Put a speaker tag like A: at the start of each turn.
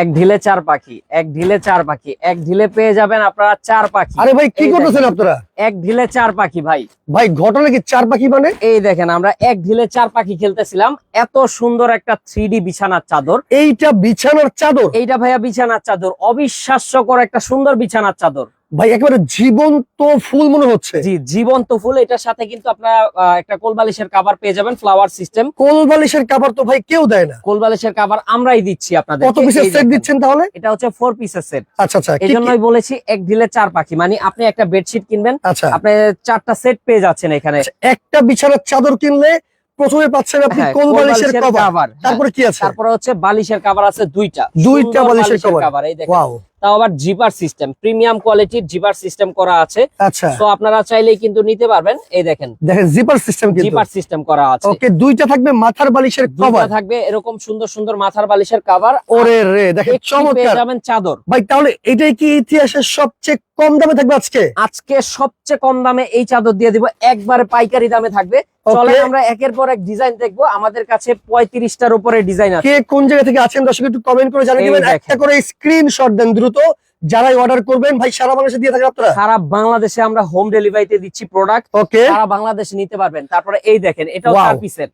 A: এক ঢিলে চার পাখি এক ঢিলে চার পাখি এক ঢিলে পেয়ে যাবেন আপনারা চার পাখি।
B: আরে ভাই কি করতেছেন আপনারা?
A: এক ঢিলে চার পাখি ভাই।
B: ভাই ঘটনা কি চার পাখি মানে?
A: এই দেখেন আমরা এক ঢিলে চার পাখি খেলতেছিলাম এত সুন্দর একটা থ্রি বিছানার চাদর।
B: এইটা বিছানার চাদর?
A: এইটা ভাইয়া বিছানার চাদর অবিশ্বাস্যকর একটা সুন্দর বিছানার চাদর।
B: ভাই একেবারে জীবন্ত ফুল মনে হচ্ছে।
A: জি জীবন্ত ফুল। এটার সাথে কিন্তু আপনারা একটা কোলবালিশের কাভার পেয়ে যাবেন ফ্লাওয়ার সিস্টেম
B: কোল বালিশের কাপড় তো ভাই কেউ দেয় না।
A: কোলবালিশের কাভার আমরাই দিচ্ছি আপনাদের
B: কত পিসের সেট দিচ্ছেন তাহলে?
A: এটা হচ্ছে ফোর পিসের সেট
B: আচ্ছা আচ্ছা
A: এই
B: কি-
A: জন্যই বলেছি এক ঢিলে চার পাখি। মানে আপনি একটা বেডশিট কিনবেন
B: আচ্ছা।
A: আপনি চারটা সেট পেয়ে যাচ্ছেন এখানে।
B: একটা বিছানার চাদর কিনলে প্রথমে পাচ্ছেন আপনি
A: হ্যাঁ,
B: বালিশের
A: কোলবালিশের
B: কভার
A: হ্যাঁ।
B: তারপরে কি আছে?
A: তারপরে হচ্ছে বালিশের কাভার আছে দুইটা।
B: দুইটা বালিশের।
A: কাভার এই দেখেন।
B: ওয়াও
A: তাও আবার জিপার সিস্টেম প্রিমিয়াম কোয়ালিটির জিপার সিস্টেম করা আছে।
B: আচ্ছা।
A: তো আপনারা চাইলেই কিন্তু নিতে পারবেন। এই দেখেন।
B: দেখেন জিপার সিস্টেম কিন্তু।
A: জিপার সিস্টেম করা আছে।
B: ওকে দুইটা থাকবে মাথার বালিশের
A: দুইটা
B: কভার
A: থাকবে এরকম সুন্দর সুন্দর মাথার বালিশের কাভার
B: ওরে রে দেখেন
A: পেয়ে
B: চমৎকার।
A: যাবেন চাদর।
B: ভাই তাহলে এটাই কি ইতিহাসের সবচেয়ে কম দামে থাকবে আজকে?
A: আজকে সবচেয়ে কম দামে এই চাদর দিয়ে দিব। একবারে পাইকারি দামে থাকবে।
B: ওকে।
A: আমরা একের পর এক ডিজাইন দেখব। আমাদের কাছে পঁয়ত্রিশটার উপরে ডিজাইন আছে।
B: কে কোন জায়গা থেকে আছেন দর্শক একটু কমেন্ট করে জানিয়ে দিবেন। একটা করে স্ক্রিনশট দেন দ্রুত। যারাই অর্ডার করবেন ভাই সারা বাংলাদেশে দিয়ে থাকেন আপনারা?
A: সারা বাংলাদেশে আমরা হোম ডেলিভারিতে দিচ্ছি প্রোডাক্ট
B: ওকে
A: সারা বাংলাদেশে নিতে পারবেন। তারপরে এই দেখেন এটাও. চার পিসের